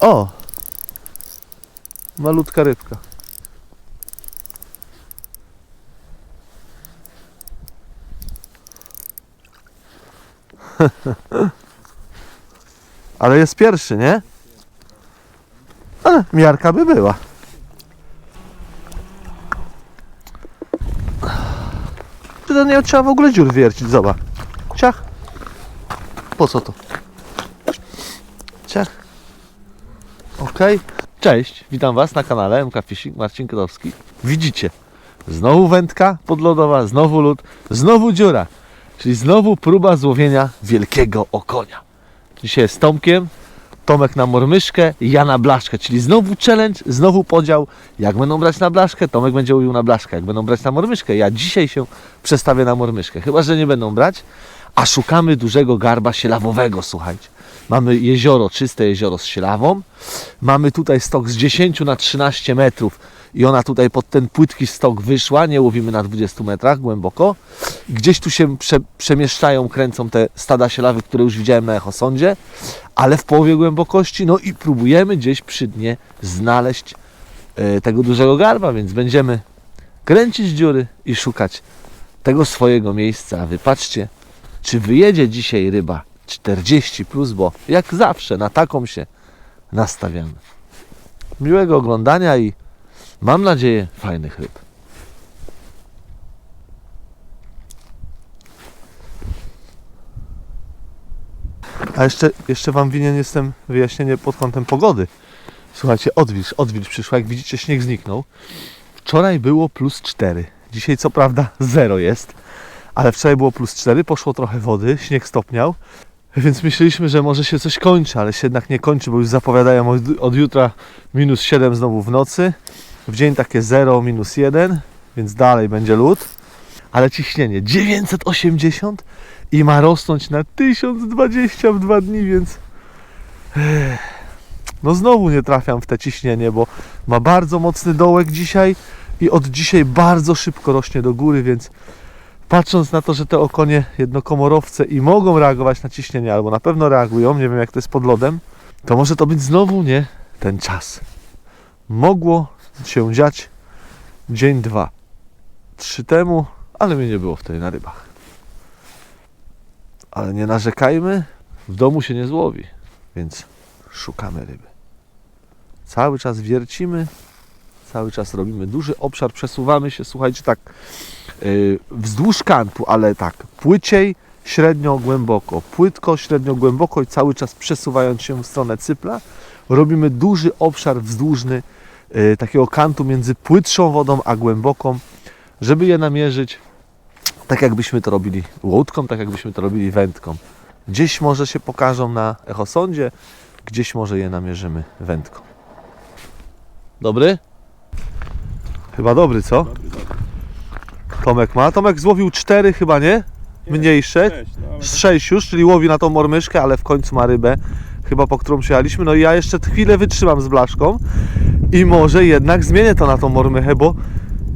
O! Malutka rybka. Ale jest pierwszy, nie? Ale miarka by była. Czy to nie trzeba w ogóle dziur wiercić, zobacz. Ciach. Po co to? Ciach. Okej. Cześć, witam Was na kanale MK Fishing, Marcin Krowski. Widzicie, znowu wędka podlodowa, znowu lód, znowu dziura. Czyli znowu próba złowienia wielkiego okonia. Dzisiaj z Tomkiem, Tomek na mormyszkę, ja na blaszkę, czyli znowu challenge, znowu podział. Jak będą brać na blaszkę, Tomek będzie łowił na blaszkę. Jak będą brać na mormyszkę, ja dzisiaj się przestawię na mormyszkę. Chyba, że nie będą brać, a szukamy dużego garba sielawowego, słuchajcie. Mamy jezioro, czyste jezioro z sielawą. Mamy tutaj stok z 10 na 13 metrów i ona tutaj pod ten płytki stok wyszła. Nie łowimy na 20 metrach głęboko. Gdzieś tu się prze, przemieszczają, kręcą te stada sielawy, które już widziałem na echosądzie, ale w połowie głębokości. No i próbujemy gdzieś przy dnie znaleźć e, tego dużego garba, więc będziemy kręcić dziury i szukać tego swojego miejsca. A wy patrzcie, czy wyjedzie dzisiaj ryba 40 plus, bo jak zawsze na taką się nastawiamy. Miłego oglądania i mam nadzieję fajnych ryb. A jeszcze, jeszcze Wam winien jestem wyjaśnienie pod kątem pogody. Słuchajcie, odwilż, odwilż przyszła. Jak widzicie, śnieg zniknął. Wczoraj było plus 4. Dzisiaj co prawda 0 jest, ale wczoraj było plus 4, poszło trochę wody, śnieg stopniał. Więc myśleliśmy, że może się coś kończy, ale się jednak nie kończy, bo już zapowiadają od, od jutra minus 7 znowu w nocy. W dzień takie 0, minus 1, więc dalej będzie lód. Ale ciśnienie 980 i ma rosnąć na 1020 w dwa dni, więc no znowu nie trafiam w te ciśnienie, bo ma bardzo mocny dołek dzisiaj i od dzisiaj bardzo szybko rośnie do góry, więc patrząc na to, że te okonie jednokomorowce i mogą reagować na ciśnienie, albo na pewno reagują, nie wiem jak to jest pod lodem, to może to być znowu nie ten czas. Mogło się dziać dzień, dwa, trzy temu, ale mnie nie było wtedy na rybach. Ale nie narzekajmy, w domu się nie złowi, więc szukamy ryby. Cały czas wiercimy, cały czas robimy duży obszar, przesuwamy się, słuchajcie, tak yy, wzdłuż kantu, ale tak płyciej, średnio głęboko, płytko, średnio głęboko i cały czas przesuwając się w stronę cypla, robimy duży obszar wzdłużny yy, takiego kantu między płytszą wodą a głęboką, żeby je namierzyć tak jakbyśmy to robili łódką, tak jakbyśmy to robili wędką. Gdzieś może się pokażą na echosądzie, gdzieś może je namierzymy wędką. Dobry? Chyba dobry, co? Tomek ma. Tomek złowił cztery chyba, nie? Mniejsze. No, Z sześć już, czyli łowi na tą mormyszkę, ale w końcu ma rybę, chyba po którą przyjechaliśmy. No i ja jeszcze chwilę wytrzymam z blaszką i może jednak zmienię to na tą mormychę, bo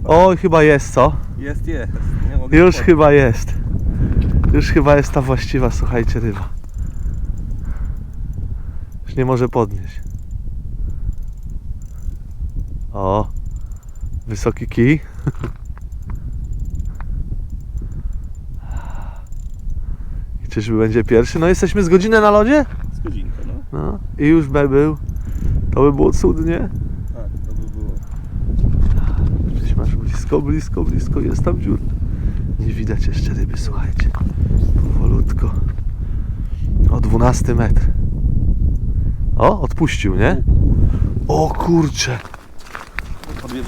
oj, chyba jest, co? Jest, jest. Już powiedzieć. chyba jest. Już chyba jest ta właściwa, słuchajcie, ryba. Już nie może podnieść. O, wysoki kij. I czyżby będzie pierwszy? No jesteśmy z godzinę na lodzie? Z godzinkę, no. No i już by był. To by było cudnie. Tak, to by było. Gdzieś masz blisko, blisko, blisko. Jest tam dziur. Nie widać jeszcze ryby, słuchajcie. Powolutko. O 12 metr. O, odpuścił, nie? O kurcze.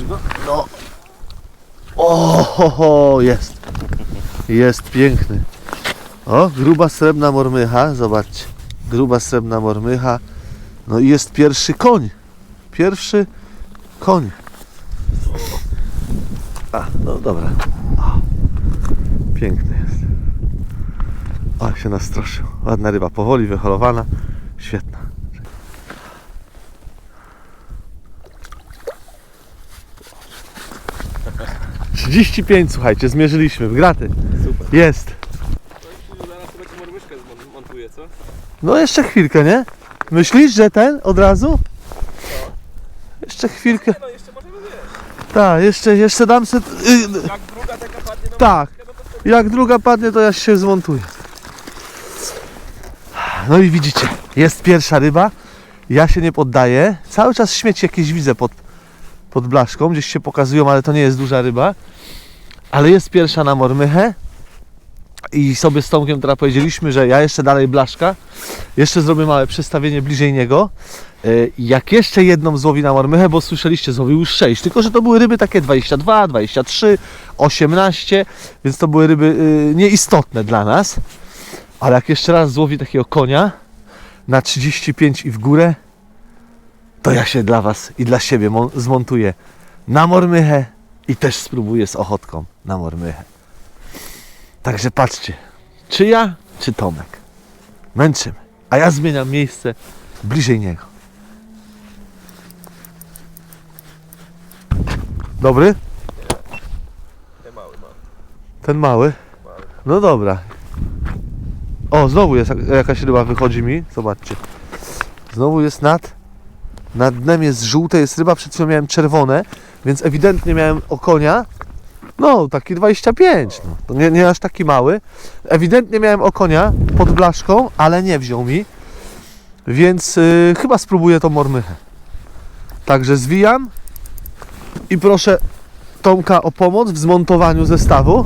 Go? No. O, ho, ho, jest. Jest piękny. O, gruba srebrna mormycha, zobaczcie. Gruba srebrna mormycha. No i jest pierwszy koń. Pierwszy koń. A, no dobra. O, piękny jest. O, się nastroszył. Ładna ryba, powoli wyholowana. Świetna. Trzydzieści pięć, słuchajcie, zmierzyliśmy w graty. Super. Jest. To zaraz sobie taką mormyszkę zmontuję, co? No jeszcze chwilkę, nie? Myślisz, że ten od razu? Jeszcze chwilkę. No jeszcze możemy wiesz. Tak, jeszcze, jeszcze dam se... y, Jak druga taka padnie, no Tak. Jak druga padnie, to ja się zmontuję. No i widzicie, jest pierwsza ryba. Ja się nie poddaję. Cały czas śmieci jakieś widzę pod, pod blaszką. Gdzieś się pokazują, ale to nie jest duża ryba. Ale jest pierwsza na mormychę. I sobie z Tomkiem teraz powiedzieliśmy, że ja jeszcze dalej blaszka. Jeszcze zrobię małe przestawienie bliżej niego. Yy, Jak jeszcze jedną złowi na mormychę, bo słyszeliście, złowił już 6. Tylko, że to były ryby takie 22, 23, 18, więc to były ryby yy, nieistotne dla nas. Ale jak jeszcze raz złowi takiego konia na 35 i w górę, to ja się dla Was i dla siebie mon- zmontuję na mormychę i też spróbuję z ochotką na mormychę. Także patrzcie, czy ja, czy Tomek. Męczymy, a ja zmieniam miejsce bliżej niego. Dobry? Ten mały ma. Ten mały? No dobra. O, znowu jest jak- jakaś ryba wychodzi mi. Zobaczcie. Znowu jest nad. Nad dnem jest żółte, jest ryba, przed chwilą miałem czerwone, więc ewidentnie miałem okonia. No, taki 25. No. To nie, nie aż taki mały. Ewidentnie miałem okonia pod blaszką, ale nie wziął mi. Więc y, chyba spróbuję tą mormychę. Także zwijam i proszę Tomka o pomoc w zmontowaniu zestawu.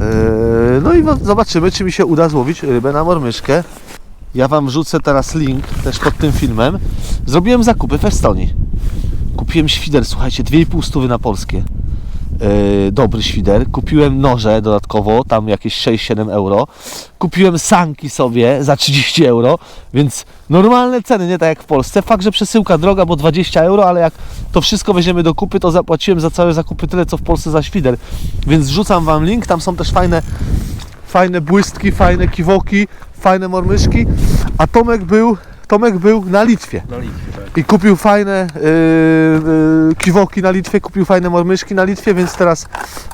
Eee, No i zobaczymy, czy mi się uda złowić rybę na mormyszkę. Ja Wam wrzucę teraz link też pod tym filmem. Zrobiłem zakupy w Estonii. Kupiłem świder, słuchajcie, 2,5 stówy na polskie. Eee, dobry świder. Kupiłem noże dodatkowo, tam jakieś 6-7 euro. Kupiłem sanki sobie za 30 euro, więc normalne ceny, nie tak jak w Polsce. Fakt, że przesyłka droga, bo 20 euro, ale jak to wszystko weźmiemy do kupy, to zapłaciłem za całe zakupy tyle, co w Polsce za świder. Więc wrzucam Wam link, tam są też fajne, fajne błystki, fajne kiwoki, fajne mormyszki. A Tomek był, Tomek był na Litwie Na Litwie, tak. i kupił fajne yy, kiwoki na Litwie, kupił fajne mormyszki na Litwie, więc teraz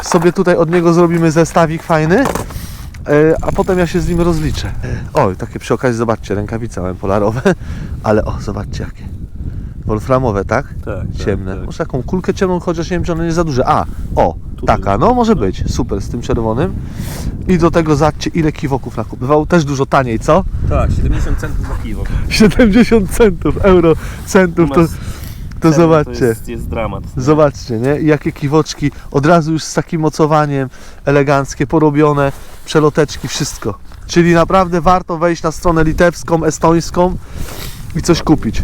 sobie tutaj od niego zrobimy zestawik fajny. Yy, a potem ja się z nim rozliczę. O, takie przy okazji, zobaczcie, rękawice mam polarowe, ale o, zobaczcie jakie. Wolframowe, tak? Tak, Ciemne. Tak, Może taką kulkę ciemną, chociaż nie wiem, czy one nie za duże. A, o, Tu taka, jest. no może być. Super, z tym czerwonym. I do tego zobaczcie, ile kiwoków nakupywał. Też dużo taniej, co? tak. 70 centów za piwo. 70 centów, euro, centów, to, to ceny zobaczcie. To jest, jest dramat. Zobaczcie, nie? Jakie kiwoczki, od razu już z takim mocowaniem, eleganckie, porobione, przeloteczki, wszystko. Czyli naprawdę warto wejść na stronę litewską, estońską i coś kupić.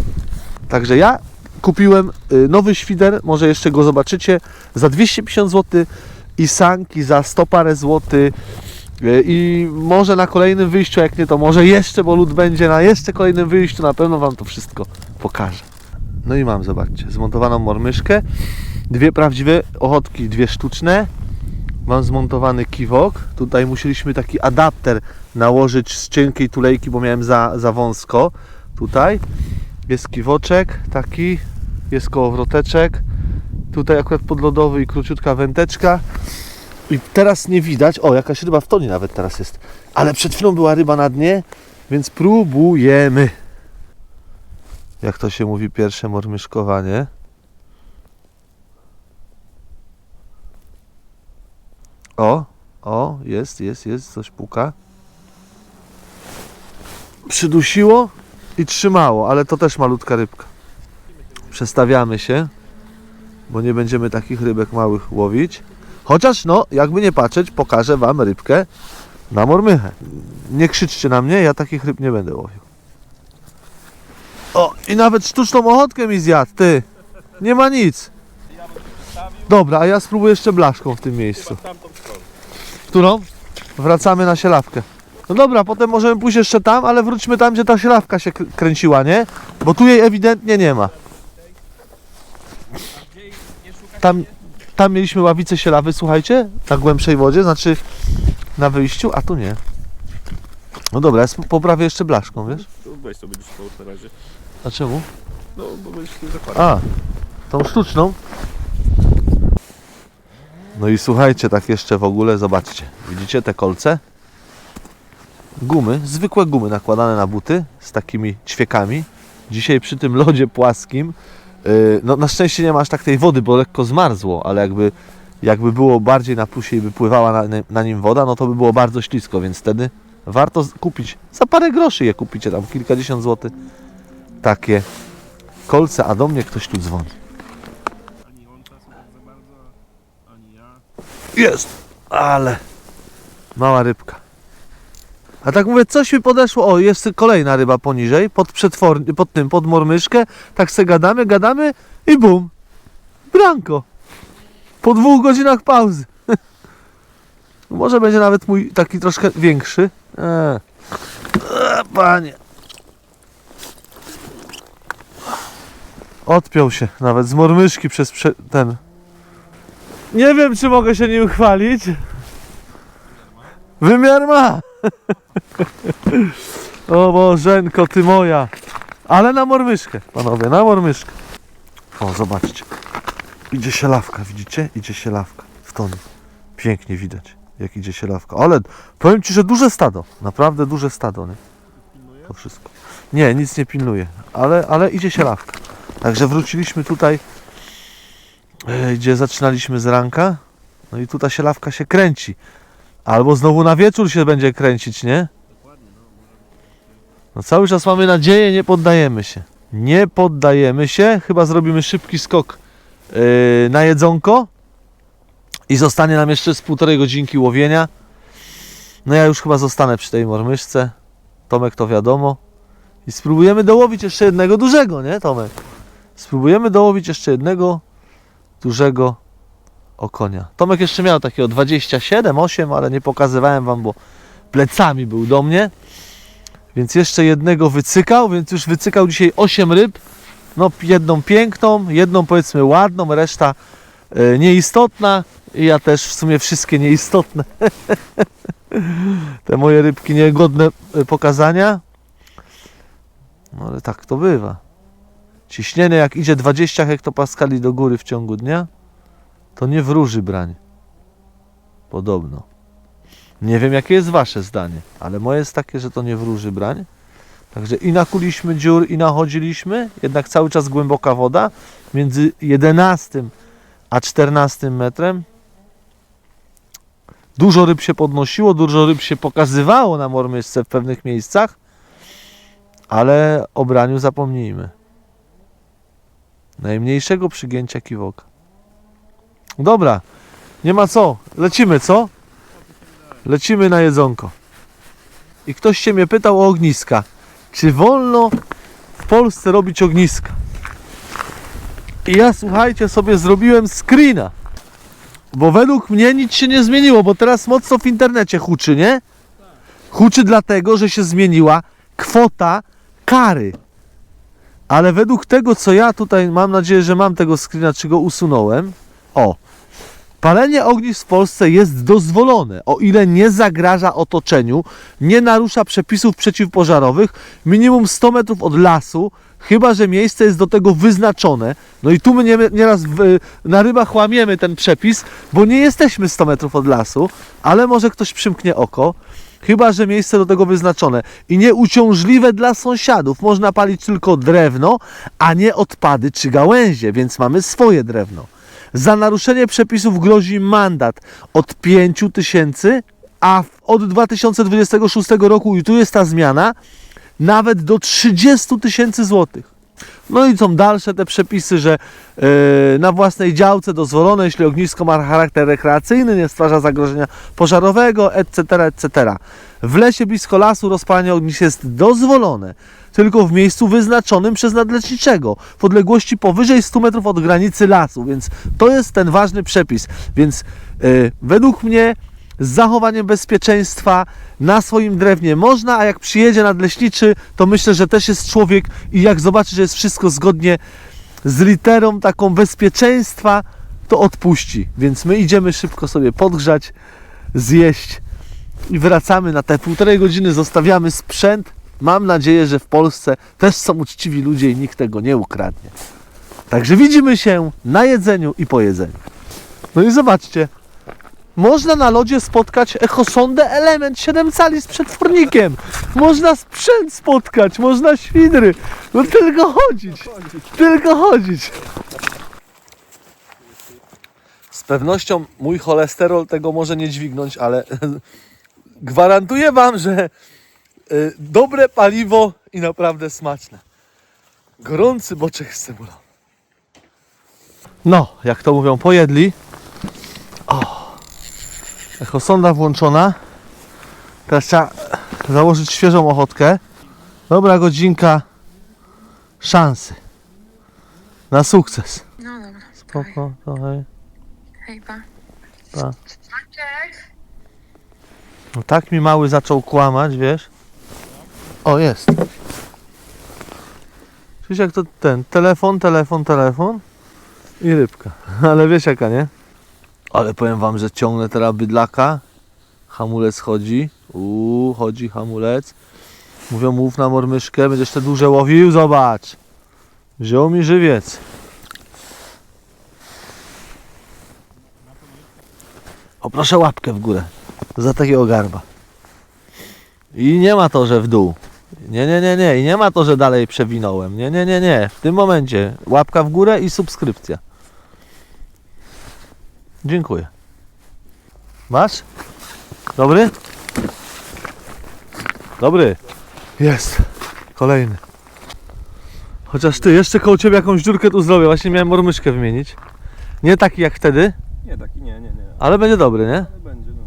Także ja kupiłem y, nowy świder, może jeszcze go zobaczycie, za 250 zł i sanki za 100 parę złotych. Y, I może na kolejnym wyjściu, jak nie to może jeszcze, bo lód będzie na jeszcze kolejnym wyjściu, na pewno Wam to wszystko pokażę. No i mam, zobaczcie, zmontowaną mormyszkę, dwie prawdziwe ochotki, dwie sztuczne. Mam zmontowany kiwok. Tutaj musieliśmy taki adapter nałożyć z cienkiej tulejki, bo miałem za, za wąsko. Tutaj jest kiwoczek taki, jest kołowroteczek. Tutaj akurat podlodowy i króciutka węteczka. I teraz nie widać, o jakaś ryba w tonie nawet teraz jest. Ale przed chwilą była ryba na dnie, więc próbujemy jak to się mówi, pierwsze mormyszkowanie. O, o, jest, jest, jest, coś puka. Przydusiło i trzymało, ale to też malutka rybka. Przestawiamy się, bo nie będziemy takich rybek małych łowić. Chociaż, no, jakby nie patrzeć, pokażę Wam rybkę na mormychę. Nie krzyczcie na mnie, ja takich ryb nie będę łowił. O, i nawet sztuczną ochotkę mi zjadł, ty. Nie ma nic. Dobra, a ja spróbuję jeszcze blaszką w tym miejscu. Którą? Wracamy na sielawkę. No dobra, potem możemy pójść jeszcze tam, ale wróćmy tam, gdzie ta sielawka się kr- kręciła, nie? Bo tu jej ewidentnie nie ma. Tam, tam mieliśmy ławicę sielawy, słuchajcie, na głębszej wodzie, znaczy na wyjściu, a tu nie. No dobra, ja sp- poprawię jeszcze blaszką, wiesz? To weź sobie połóż na razie. A czemu? No, bo będziesz zakładał. A, tą sztuczną. No i słuchajcie, tak jeszcze w ogóle, zobaczcie. Widzicie te kolce? Gumy, zwykłe gumy nakładane na buty z takimi ćwiekami. Dzisiaj przy tym lodzie płaskim, yy, no na szczęście nie ma aż tak tej wody, bo lekko zmarzło, ale jakby, jakby było bardziej na plusie i by pływała na, na nim woda, no to by było bardzo ślisko, więc wtedy warto kupić, za parę groszy je kupicie, tam kilkadziesiąt złotych, takie kolce, a do mnie ktoś tu dzwoni. Jest, ale mała rybka. A tak mówię, coś mi podeszło. O, jest kolejna ryba poniżej, pod przetwor, pod tym, pod mormyszkę. Tak se gadamy, gadamy i bum. Branko. Po dwóch godzinach pauzy. Może będzie nawet mój taki troszkę większy. Eee. E, panie. Odpiął się nawet z mormyszki przez prze, ten nie wiem, czy mogę się nim chwalić. Wymiar ma. o Bożenko, ty moja. Ale na mormyszkę, panowie, na mormyszkę. O, zobaczcie. Idzie się lawka, widzicie? Idzie się lawka w tonie. Pięknie widać, jak idzie się lawka. Ale powiem Ci, że duże stado. Naprawdę duże stado, nie? To wszystko. Nie, nic nie pilnuje, ale, ale idzie się lawka. Także wróciliśmy tutaj, e, gdzie zaczynaliśmy z ranka. No i tutaj się lawka się kręci. Albo znowu na wieczór się będzie kręcić, nie? No cały czas mamy nadzieję, nie poddajemy się. Nie poddajemy się, chyba zrobimy szybki skok yy, na jedzonko i zostanie nam jeszcze z półtorej godzinki łowienia. No ja już chyba zostanę przy tej mormyszce. Tomek to wiadomo. I spróbujemy dołowić jeszcze jednego dużego, nie Tomek? Spróbujemy dołowić jeszcze jednego dużego okonia. Tomek jeszcze miał takiego 27, 8, ale nie pokazywałem wam, bo plecami był do mnie. Więc jeszcze jednego wycykał, więc już wycykał dzisiaj 8 ryb. No jedną piękną, jedną powiedzmy ładną, reszta e, nieistotna. I ja też w sumie wszystkie nieistotne. Te moje rybki niegodne e, pokazania. No ale tak to bywa. Ciśnienie jak idzie 20 hektopaskali do góry w ciągu dnia, to nie wróży brań. Podobno. Nie wiem jakie jest wasze zdanie, ale moje jest takie, że to nie wróży brań. Także i nakuliśmy dziur i nachodziliśmy, jednak cały czas głęboka woda między 11 a 14 metrem. Dużo ryb się podnosiło, dużo ryb się pokazywało na mormysce w pewnych miejscach, ale o braniu zapomnijmy. Najmniejszego przygięcia kiwoka. Dobra, nie ma co. Lecimy, co? Lecimy na jedzonko. I ktoś się mnie pytał o ogniska. Czy wolno w Polsce robić ogniska? I ja, słuchajcie, sobie zrobiłem screena. Bo według mnie nic się nie zmieniło, bo teraz mocno w internecie huczy, nie? Huczy dlatego, że się zmieniła kwota kary. Ale według tego, co ja tutaj mam nadzieję, że mam tego screena, czy go usunąłem. O, palenie ognisk w Polsce jest dozwolone, o ile nie zagraża otoczeniu, nie narusza przepisów przeciwpożarowych, minimum 100 metrów od lasu, chyba że miejsce jest do tego wyznaczone. No i tu my nie, nieraz w, na rybach łamiemy ten przepis, bo nie jesteśmy 100 metrów od lasu, ale może ktoś przymknie oko. Chyba, że miejsce do tego wyznaczone i nieuciążliwe dla sąsiadów. Można palić tylko drewno, a nie odpady czy gałęzie, więc mamy swoje drewno. Za naruszenie przepisów grozi mandat od 5 tysięcy, a od 2026 roku, i tu jest ta zmiana, nawet do 30 tysięcy złotych. No i są dalsze te przepisy, że yy, na własnej działce dozwolone, jeśli ognisko ma charakter rekreacyjny, nie stwarza zagrożenia pożarowego, etc., etc. W lesie blisko lasu rozpalanie ognisk jest dozwolone, tylko w miejscu wyznaczonym przez nadleczniczego, w odległości powyżej 100 metrów od granicy lasu, więc to jest ten ważny przepis. Więc yy, według mnie z zachowaniem bezpieczeństwa na swoim drewnie można, a jak przyjedzie nadleśniczy, to myślę, że też jest człowiek i jak zobaczy, że jest wszystko zgodnie z literą taką bezpieczeństwa, to odpuści. Więc my idziemy szybko sobie podgrzać, zjeść i wracamy na te półtorej godziny, zostawiamy sprzęt. Mam nadzieję, że w Polsce też są uczciwi ludzie i nikt tego nie ukradnie. Także widzimy się na jedzeniu i po jedzeniu. No i zobaczcie, Można na lodzie spotkać echosondę element 7 cali z przetwornikiem. Można sprzęt spotkać, można świdry. No tylko chodzić. Tylko chodzić. Z pewnością mój cholesterol tego może nie dźwignąć, ale gwarantuję Wam, że dobre paliwo i naprawdę smaczne. Gorący boczek z cebulą. No, jak to mówią, pojedli. O, echosonda włączona. Teraz trzeba założyć świeżą ochotkę. Dobra godzinka szansy na sukces. No dobra. Spoko, trochę. Hej, pa. Pa. Maciek! No tak mi mały zaczął kłamać, wiesz? O, jest. Czyś jak to ten, telefon, telefon, telefon i rybka. Ale wiesz jaka, nie? Ale powiem wam, że ciągnę teraz bydlaka. Hamulec chodzi. Uuu, chodzi hamulec. Mówią, mów na mormyszkę, będziesz te duże łowił, zobacz. Wziął mi żywiec. O, proszę łapkę w górę za takiego garba. I nie ma to, że w dół. Nie, nie, nie, nie. I nie ma to, że dalej przewinąłem. Nie, nie, nie, nie. W tym momencie łapka w górę i subskrypcja. Dziękuję. Masz? Dobry? Dobry. Jest. Kolejny. Chociaż ty, jeszcze koło ciebie jakąś dziurkę tu zrobię. Właśnie miałem mormyszkę wymienić. Nie taki jak wtedy, Nie, taki nie, nie, nie. ale będzie dobry, nie? Ale będzie, no.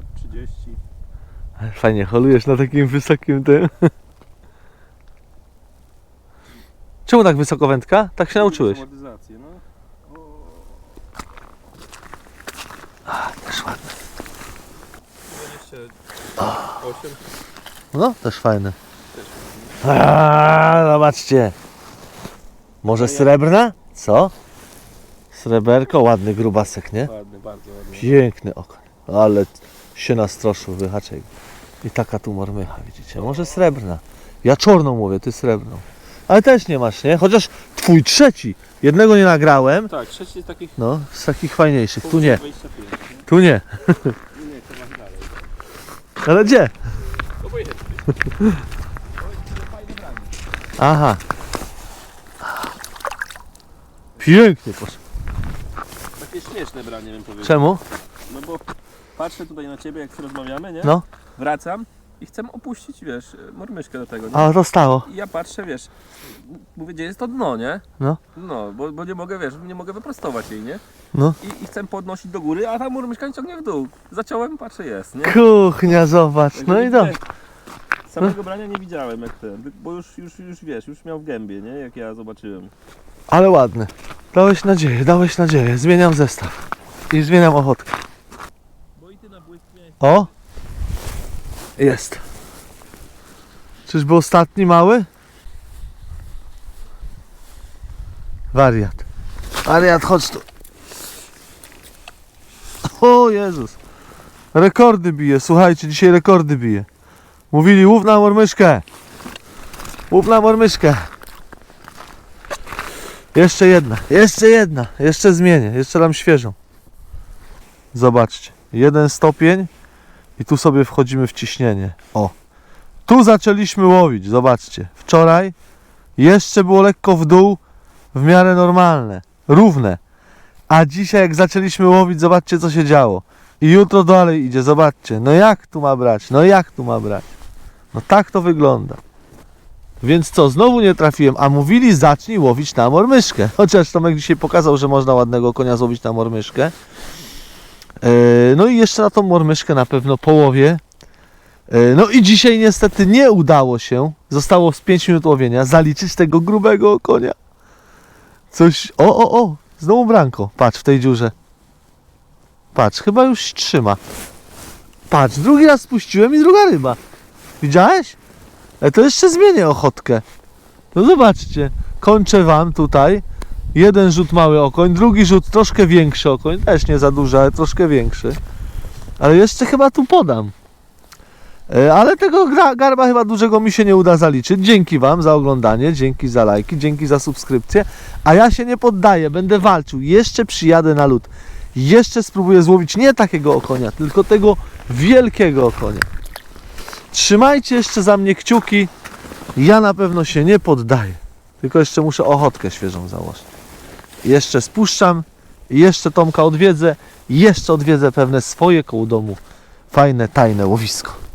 Od 30. Ale Fajnie, holujesz na takim wysokim tym. Czemu tak wysoko wędka? Tak się nauczyłeś. No. Też ładne. 28. No, też fajne. Zobaczcie. Może srebrna? Co? Sreberko, ładny grubasek, nie? Ładny, bardzo ładny. Piękny okoń. Ale się nastroszył, wyhaczej. I taka tu mormycha, widzicie? Może srebrna. Ja czarną mówię, ty srebrną. Ale też nie masz, nie? Chociaż twój trzeci. Jednego nie nagrałem. Tak, trzeci z takich No, z takich fajniejszych. Tu nie, 25. nie? tu nie. Nie, to masz dalej. Ale gdzie? Obojętnie. Aha. Pięknie poszło. Takie śmieszne branie bym powiedział. Czemu? No bo patrzę tutaj na ciebie, jak rozmawiamy, nie? No. Wracam i chcę opuścić, wiesz, mormyszkę do tego, nie? A to stało. I ja patrzę, wiesz, mówię, gdzie jest to dno, nie? No. No, bo, bo nie mogę, wiesz, nie mogę wyprostować jej, nie? No. I, i chcę podnosić do góry, a ta murmyszka ciągnie w dół. Zaciąłem, patrzę, jest, nie? Kuchnia, zobacz. No i dobrze. nie- Samego brania nie widziałem jak ten, bo już, już, już wiesz, już miał w gębie, nie? Jak ja zobaczyłem. Ale ładny. Dałeś nadzieję, dałeś nadzieję. Zmieniam zestaw. I zmieniam ochotkę. Bo i ty na błyskie... O! Jest. Czyżby ostatni mały? Wariat. Wariat, chodź tu. O Jezus. Rekordy bije, słuchajcie, dzisiaj rekordy bije. Mówili łów na mormyszkę. Łów na mormyszkę. Jeszcze jedna, jeszcze jedna, jeszcze zmienię, jeszcze dam świeżą. Zobaczcie, jeden stopień i tu sobie wchodzimy w ciśnienie. O, tu zaczęliśmy łowić, zobaczcie. Wczoraj jeszcze było lekko w dół, w miarę normalne, równe. A dzisiaj jak zaczęliśmy łowić, zobaczcie co się działo. I jutro dalej idzie, zobaczcie. No jak tu ma brać? No jak tu ma brać? No tak to wygląda. Więc co, znowu nie trafiłem, a mówili zacznij łowić na mormyszkę. Chociaż Tomek dzisiaj pokazał, że można ładnego konia złowić na mormyszkę. E, No i jeszcze na tą mormyszkę na pewno połowie. E, No i dzisiaj niestety nie udało się, zostało z 5 minut łowienia, zaliczyć tego grubego konia. Coś, o, o, o, znowu branko, patrz w tej dziurze. Patrz, chyba już trzyma. Patrz, drugi raz spuściłem i druga ryba. Widziałeś? E to jeszcze zmienię ochotkę. No zobaczcie, kończę wam tutaj. Jeden rzut mały okoń, drugi rzut troszkę większy okoń, też nie za duży, ale troszkę większy. Ale jeszcze chyba tu podam. E, Ale tego garba chyba dużego mi się nie uda zaliczyć. Dzięki Wam za oglądanie, dzięki za lajki, dzięki za subskrypcję. A ja się nie poddaję, będę walczył. Jeszcze przyjadę na lód. jeszcze spróbuję złowić nie takiego okonia, tylko tego wielkiego okonia. Trzymajcie jeszcze za mnie kciuki. Ja na pewno się nie poddaję. Tylko jeszcze muszę ochotkę świeżą założyć. Jeszcze spuszczam, jeszcze Tomka odwiedzę, jeszcze odwiedzę pewne swoje koło domu fajne, tajne łowisko.